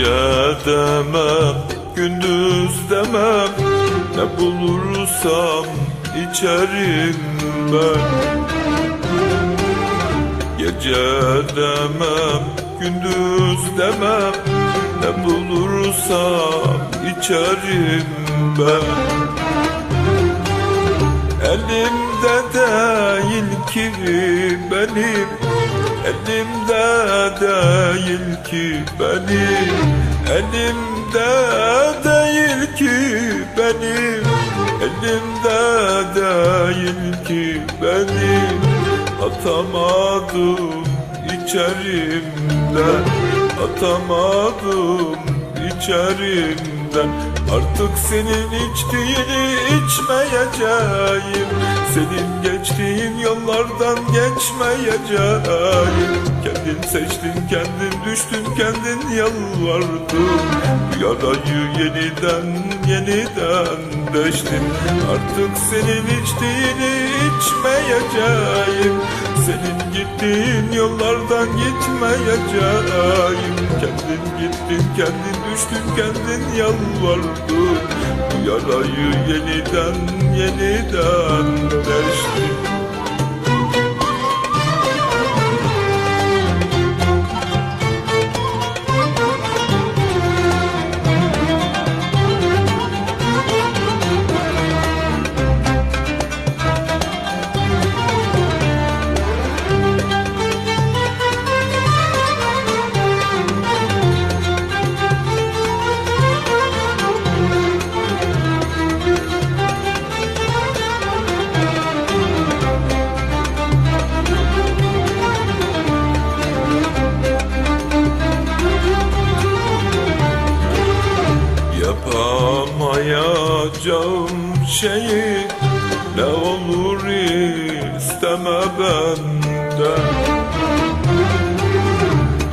Gece demem, gündüz demem. Ne bulursam içerim ben. Gece demem, gündüz demem. Ne bulursam içerim ben. Elimde değil ki benim Elimde değil ki benim. Elimde değil ki benim. Elimde değil ki benim. Atamadım içerimden. Atamadım içerimden. Artık senin içtiğini içmeyeceğim Senin geçtiğin yollardan geçmeyeceğim. Kendin seçtin kendin düştün kendin yalvardın. Bu yarayı yeniden yeniden deştin. Artık senin içtiğini içmeyeceğim. Senin gittiğin yollardan gitmeyeceğim. Kendin gittin kendin düştün kendin yalvardın. Bu yarayı yeniden yeniden deştin Yapamayacağım şeyi ne olur isteme benden.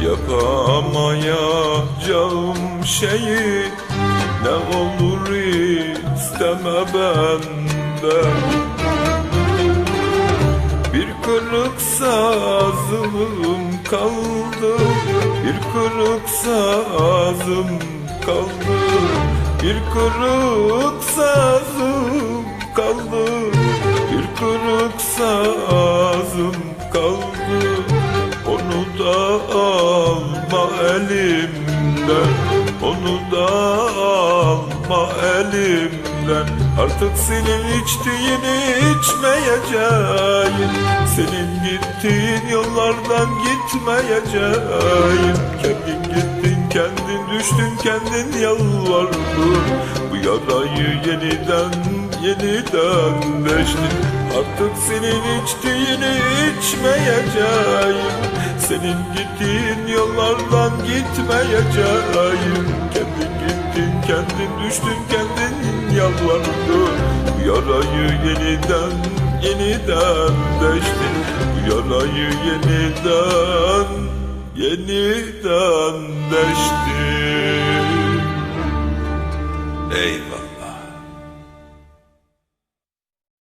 Yapamayacağım şeyi ne olur isteme benden. Bir kırık sazım kaldı Bir kırık sazım kaldı Bir kırık sazım kaldı Bir kırık sazım kaldı. Onu da alma elimden Onu da alma elimden. Artık senin içtiğini içmeyeceğim. Senin gittiğin yollardan gitmeyeceğim. Kendin gittin kendin düştün kendin yalvardın. Bu yarayı yeniden yeniden deştin. Artık senin içtiğini içmeyeceğim. Senin gittiğin yollardan gitmeyeceğim. Kendin gittin kendin düştün kendin yalvardın. Bu yarayı yeniden yeniden deştin. Bu yarayı yeniden yeniden deştin Eyvah